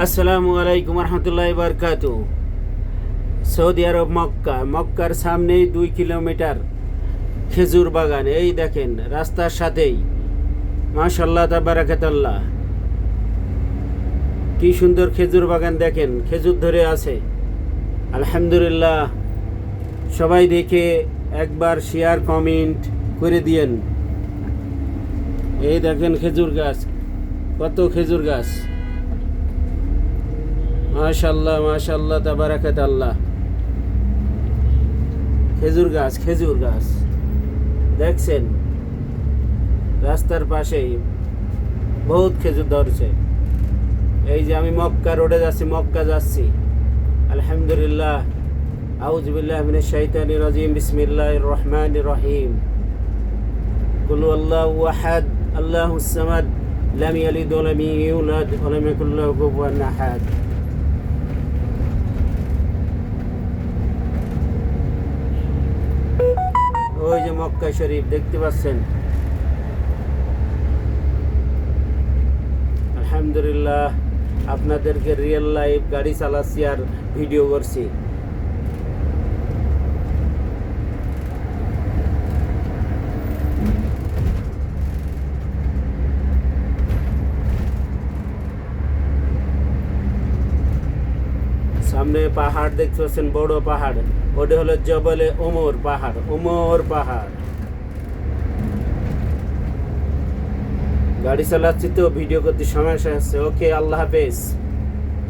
আসসালামু আলাইকুম রহমতুল্লাহ বারকাত সৌদি আরব মক্কা, মক্কার সামনেই দুই কিলোমিটার খেজুর বাগান। এই দেখেন, রাস্তার সাথেই। মাশাল্লাহ তাবারাকাতাল্লাহ। কি সুন্দর খেজুর বাগান দেখেন, খেজুর ধরে আছে। আলহামদুলিল্লাহ, সবাই দেখে একবার শেয়ার, কমেন্ট করে দিয়েন। এই দেখেন খেজুর গাছ, কত খেজুর গাছ। মাশাল্লাহ মাশাল্লাহ তাবারাকাত আল্লাহ খেজুর গাছ খেজুর গাছ। দেখছেন? রাস্তার পাশেই বহুত খেজুর ধরছে। এই যে আমি মক্কা রোডে যাচ্ছি, মক্কা যাচ্ছি। আলহামদুলিল্লাহ আউজ বিল্লাহ মিনাশ শাইতানির রাজিম বিসমিল্লাহ রহমান রহিম। কুলু আল্লাহ আহাদ, আল্লাহ সামাদ, লাম ইয়ালিদ ওয়া ইউলাদ ওয়া লাম ইয়াকুল আহাদ। ওই যে মক্কা শরীফ, দেখতে পাচ্ছেন? আলহামদুলিল্লাহ, আপনাদেরকে রিয়েল লাইফ গাড়ি চালাচ্ছি আর ভিডিও করছি। সামনে পাহাড় দেখতে পাচ্ছেন বড় পাহাড়। ওটা হলো জবলে ওমর পাহাড় উমর পাহাড়। গাড়ি চালাচ্ছি তো, ভিডিও করতে সমস্যা হচ্ছে ওকে, আল্লাহ হাফেজ।